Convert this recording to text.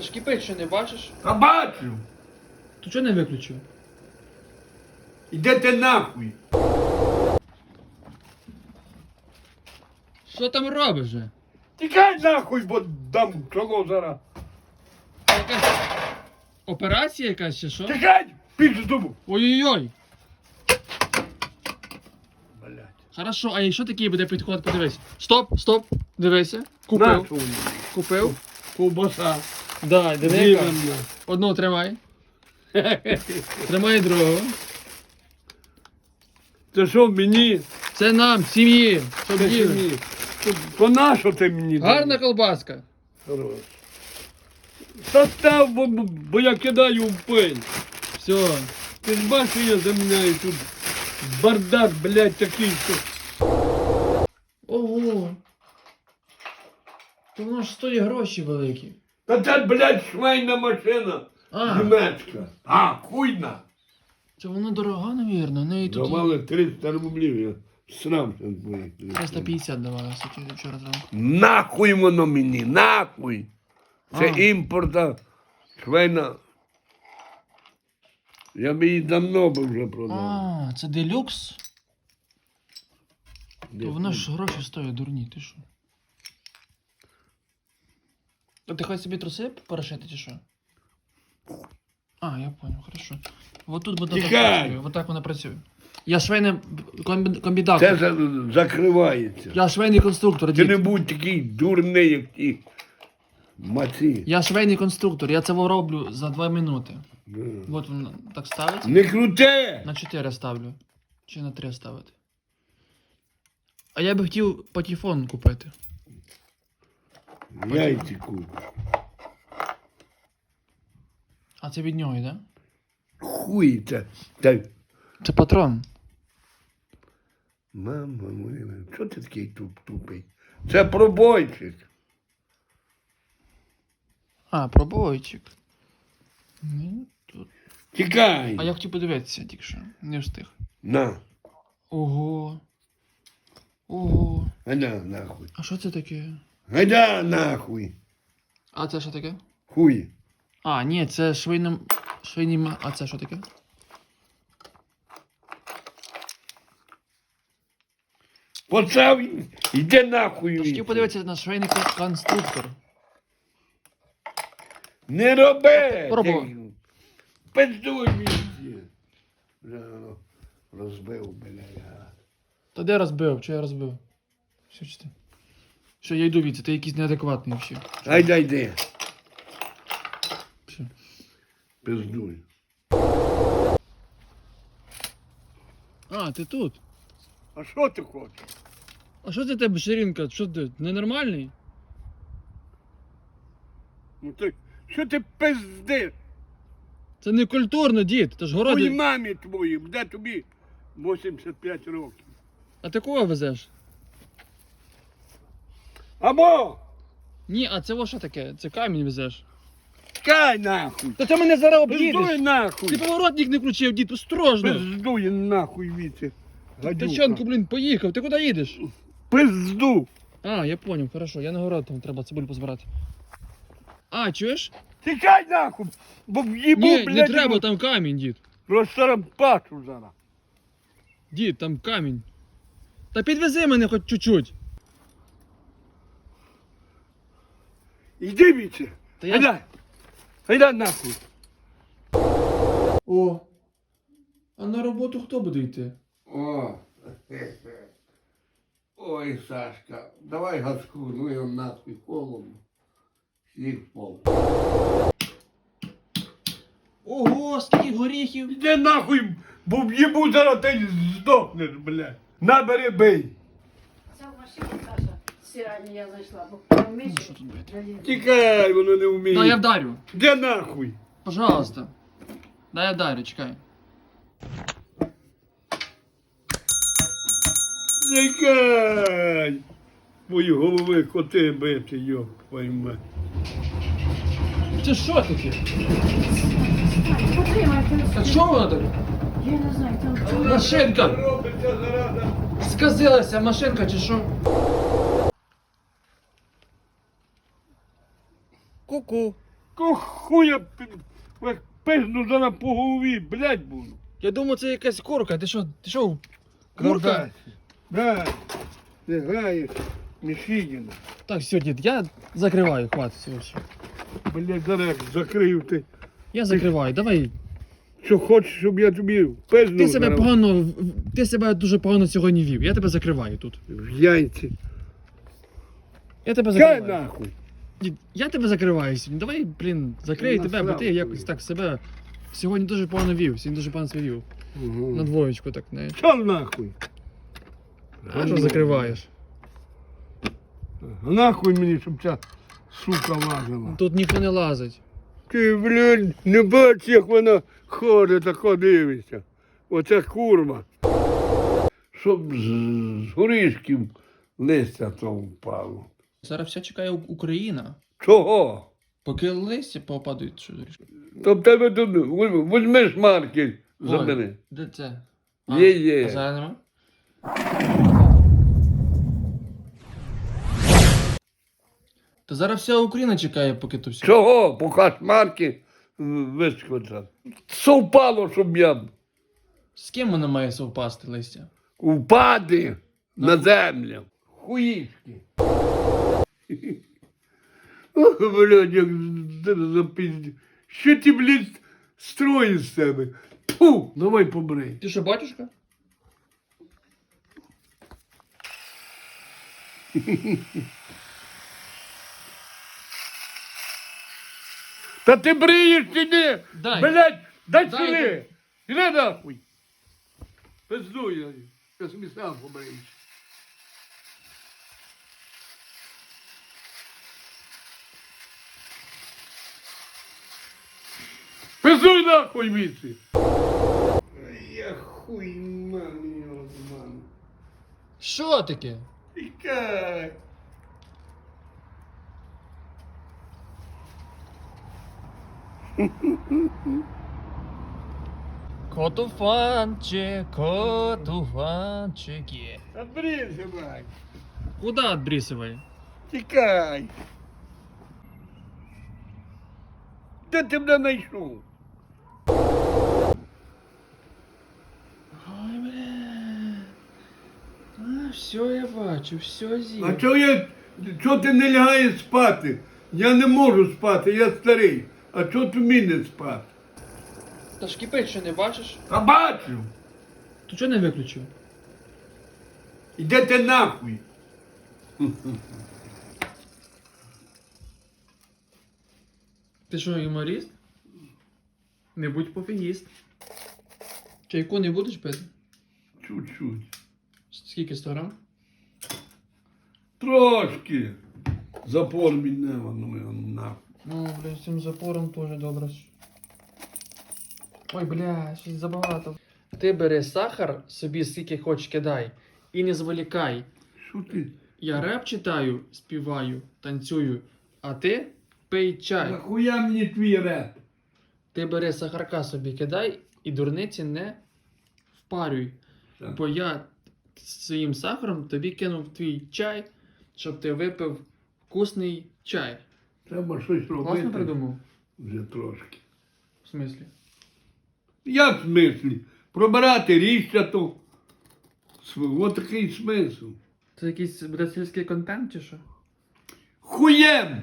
Та ж кипить, що не бачиш? Та бачу. То чого не виключив? Ідете нахуй. Що там робиш же? Тікай нахуй, бо дам чоло зараз. Якась операція якась чи що? Тікай! Пізду! Ой-ой-ой. Блять. Хорошо, а якщо такий буде підход, подивись. Стоп, стоп, дивися. Купив. Купив. Ковбаса. Дай, диви. яка. Дивно. Одного тримай. Тримай другого. Це що мені? Це нам, сім'ї. Щоб Це їли. мені. То на ти мені? Гарна колбаска. Хорош. Та став, бо, бо я кидаю в пиль. Все. Ти ж бачиш, я заміняю тут бардак, блядь, такий, що... Ого. То воно ж стоїть гроші великі. Та це, блядь, швейна машина А, німецька. А, хуйна. це вона дорога, навірно. неї тут Давали 300 рублів, я срамся з моїх 350 давали сьогодні вчора зранку. Нахуй воно мені, нахуй. Це А. імпорта швейна. Я б її давно би вже продав. А, це делюкс? Де То хуй? ж гроші стоїть, дурні, ти що? А ти хочеш собі труси порошити чи що? А, я понял, хорошо. Вот тут воно так Тікай! працює, вот так воно працює. Я швейний комбі... Це комбідактор. за- закривається. Я швейний конструктор, Ти дід. не будь такий дурний, як ті маці. Я швейний конструктор, я це роблю за 2 минути. Вот воно так ставиться. Не круте! На 4 ставлю. Чи на 3 ставити. А я би хотів патефон купити. Яйці купиш. А це від нього йде? Хуй це. Та... Це патрон. Мама моя, що ти такий туп тупий? Це пробойчик. А, пробойчик. Ну, тут. Тікай. А я хотів подивитися тільки що. Не встиг. На. Ого. Ого. Гайда нахуй. А що це таке? Гайда нахуй. А це що таке? Хуй. А, ні, це швейна... Швейні... ма- А це що таке? Почав, іде нахуй. Я хотів подивитися на швейний конструктор. Не роби. Пробував. Ти Пиздуй воно розбив, бля. Та де розбив? Чи я розбив? Що чи ти? Що, я йду від ти якийсь неадекватний взагалі. Гайда йди. Все. Пиздуй. А, ти тут. А що ти хочеш? А що це тебе ширинка? Що ти? Ненормальний? Ну ти, що ти пиздиш? Це не культурно, дід. Це ж Твоїй мамі твоїй, де тобі 85 років. А ти кого везеш? Або! Ні, а це во що таке? Це камінь везеш. Кай нахуй! Та ти мене зараз Пиздуй об'їдеш. нахуй! Ти поворотник не включив, дід, осторожно. Пиздуй нахуй віці. Тачанку, блін, поїхав. Ти куди їдеш? Пизду! А, я поняв, хорошо, я на город там треба цибулю позбирати. А, чуєш? Тікай нахуй! Бо в'їбу, Ні, блядь, не треба, там камінь, дід. Розсарампачу зараз. Дід, там камінь. Та підвези мене хоч чуть-чуть. Іди віці. Та Гайда. Гайда нахуй. О. А на роботу хто буде йти? О. Ой, Сашка, давай газку, ну його нахуй холодно. Сніг впав. Ого, скільки горіхів. Іди нахуй, бо в'їбу зараз ти здохнеш, блядь. Набери бий. Ця машина Саша стиральня я зайшла, бо там Ну, що тут бити? Тікай, воно не вміє. Да, я вдарю. Де нахуй? Пожалуйста. Да, я вдарю, чекай. Тікай. Мої голови коти бити, йоп, мать. Це що таке? Та що воно таке? Я не знаю, там Машинка! Робиться зараза. Сказилася машинка чи що? Ку-ку. Ко хуя пи- як пизну за на по голові, блядь, буду. Я думаю, це якась курка. Ти що, ти що, курка? Да. Ти граєш Мішігіна. Так, все, дід, я закриваю, хватить все, все. Блядь, зараз закрию ти. Я закриваю, давай. Що хочеш, щоб я тобі пизну Ти себе зараз погано, в- ти себе дуже погано сьогодні вів. Я тебе закриваю тут. в яйці. Я тебе Кай закриваю. нахуй. Я тебе закриваю. Давай, блін, закрию Ну, тебе, бо ти якось так себе сьогодні дуже погано вів. Сьогодні дуже погано себе вів. На двоєчку так, не. Що нахуй? А що закриваєш? Нахуй мені, щоб ця сука лазила. Тут ніхто не лазить. Ти, блін, не бачиш, як вона ходить, тако дивиться. Оце курва. Щоб з, з горішків листя то впало. Зараз вся чекає Україна. Чого? Поки листя попадають, що доріжка. То в тебе тут візь- візьми шмарки забери. Де це? Є, є. А зараз нема? Та зараз вся Україна чекає, поки то все. Чого? Поки шмарки вискочать. Совпало, щоб я З ким воно має совпасти листя? впади на землю. Хуїшки. Ох, блядь, як запізді. Що ти, блядь, строїш з себе? Фу, давай побрий. Ти що, батюшка? Та ти бриєш чи ні? Дай. Блядь, дай Дай, сюди. Іди нахуй. Пизду я. Собі сам побриюсь. Пиздуй нахуй віці. Я хуй мамі обман. Що таке? Тікай. Котуфанчик, котуфанчики. Обрізай, мать. Куда отбрисывай? Тікай. Де ти мене знайшов? Ой, бля. А, все я бачу, все зі. А чого я. Чого ти не лягаєш спати? Я не можу спати, я старий. А чого ти не спати? Та ж кипить, що не бачиш? А бачу. Ти чого не виключив? Іде ти нахуй. Ти що, юморіст? Не будь пофігіст. Чайку не будеш пити? Чуть-чуть. Скільки 100 грам? Трошки. Запор воно нахуй. Ну, бля, з цим запором теж добре. Ой, бля, щось забагато. Ти бери сахар, собі скільки хочеш кидай. І не зволікай. Що ти? Я реп читаю, співаю, танцюю, а ти пий чай. Нахуя мені твій реп? Ти бери сахарка собі кидай і дурниці не впарюй. Так. Бо я своїм сахаром тобі кинув твій чай, щоб ти випив вкусний чай. Треба щось робити. Класно придумав? Вже трошки. В смислі? Як в смислі? Пробирати ріжця то. От такий смисл. Це якийсь бразильський контент чи що? Хуєм!